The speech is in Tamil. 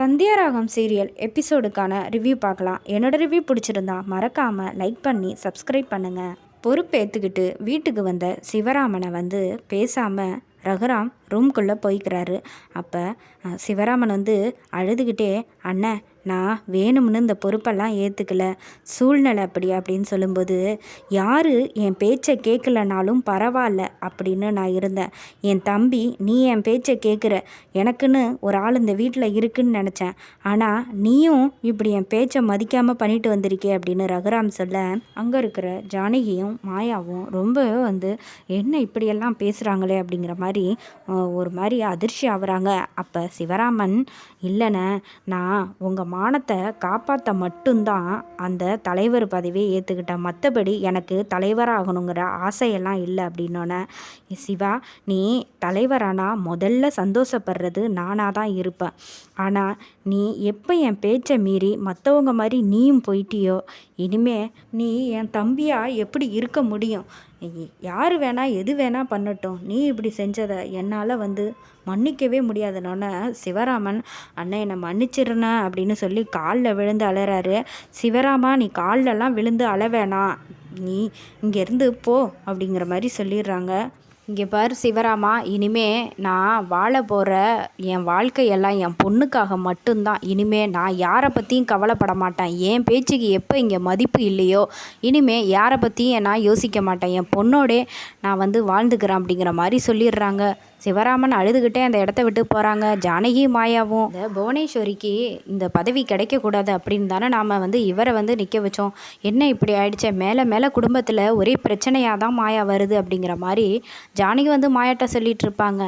சந்தியாராகம் சீரியல் எபிசோடுக்கான ரிவ்யூ பார்க்கலாம். என்னோட ரிவ்யூ பிடிச்சிருந்தா மறக்காமல் லைக் பண்ணி சப்ஸ்கிரைப் பண்ணுங்கள் பொறுப்பேற்றுக்கிட்டு வீட்டுக்கு வந்த சிவராமனை வந்து பேசாமல் ரகுராம் ரூம்குள்ளே போய்க்கிறாரு. அப்போ சிவராமன் வந்து அழுதுகிட்டே அண்ணன் நான் வேணும்னு இந்த பொறுப்பெல்லாம் ஏற்றுக்கல சூழ்நிலை அப்படி அப்படின்னு சொல்லும்போது யார் என் பேச்சை கேட்கலனாலும் பரவாயில்ல அப்படின்னு நான் இருந்தேன். என் தம்பி நீ என் பேச்சை கேட்குற எனக்குன்னு ஒரு ஆள் இந்த வீட்டில் இருக்குன்னு நினச்சேன். ஆனால் நீயும் இப்படி என் பேச்சை மதிக்காமல் பண்ணிட்டு வந்திருக்கே அப்படின்னு ரகுராம் சொல்ல அங்கே இருக்கிற ஜானகியும் மாயாவும் ரொம்ப வந்து என்ன இப்படியெல்லாம் பேசுகிறாங்களே அப்படிங்கிற மாதிரி ஒரு மாதிரி அதிர்ச்சி ஆகுறாங்க அப்போ சிவராமன் இல்லைண்ண நான் உங்கள் மானத்தை காப்பாற்ற மட்டும்தான் அந்த தலைவர் பதவியை ஏற்றுக்கிட்டேன் மற்றபடி எனக்கு தலைவராகணுங்கிற ஆசையெல்லாம் இல்லை அப்படின்னோடனே சிவா நீ தலைவரானா முதல்ல சந்தோஷப்படுறது நானாக தான் இருப்பேன். ஆனால் நீ எப்போ என் பேச்சை மீறி மற்றவங்க மாதிரி நீயும் போயிட்டியோ? இனிமே நீ என் தம்பியாக எப்படி இருக்க முடியும்? யார் வேணால் எது வேணால் பண்ணட்டும். நீ இப்படி செஞ்சதை என்னால் வந்து மன்னிக்கவே முடியாதுன்னொன்னே சிவராமன் அண்ணன் என்னை மன்னிச்சிருண்ண அப்படின்னு சொல்லி காலில் விழுந்து அலறாரு. சிவராமா நீ காலிலலாம் விழுந்து அழ வேணாம். நீ இங்கேருந்து போ அப்படிங்கிற மாதிரி சொல்லிடுறாங்க. இங்கே பாரு சிவராமா இனிமே நான் வாழ போகிற என் வாழ்க்கையெல்லாம் என் பொண்ணுக்காக மட்டும்தான். இனிமே நான் யாரை பற்றியும் கவலைப்பட மாட்டேன். என் பேச்சுக்கு எப்போ இங்கே மதிப்பு இல்லையோ இனிமே யாரை பற்றியும் நான் யோசிக்க மாட்டேன். என் பொண்ணோடே நான் வந்து வாழ்ந்துக்கிறேன் அப்படிங்கிற மாதிரி சொல்லிடுறாங்க. சிவராமன் அழுதுகிட்டே அந்த இடத்த விட்டு போகிறாங்க ஜானகி மாயாவும் இந்த புவனேஸ்வரிக்கு இந்த பதவி கிடைக்கக்கூடாது அப்படின்னு தானே நாம் வந்து இவரை வந்து நிற்க வச்சோம். என்ன இப்படி ஆயிடுச்சே? மேலே மேலே குடும்பத்தில் ஒரே பிரச்சனையாக தான் மாயா வருது அப்படிங்கிற மாதிரி ஜானகி வந்து மாயாட்ட சொல்லிகிட்ருப்பாங்க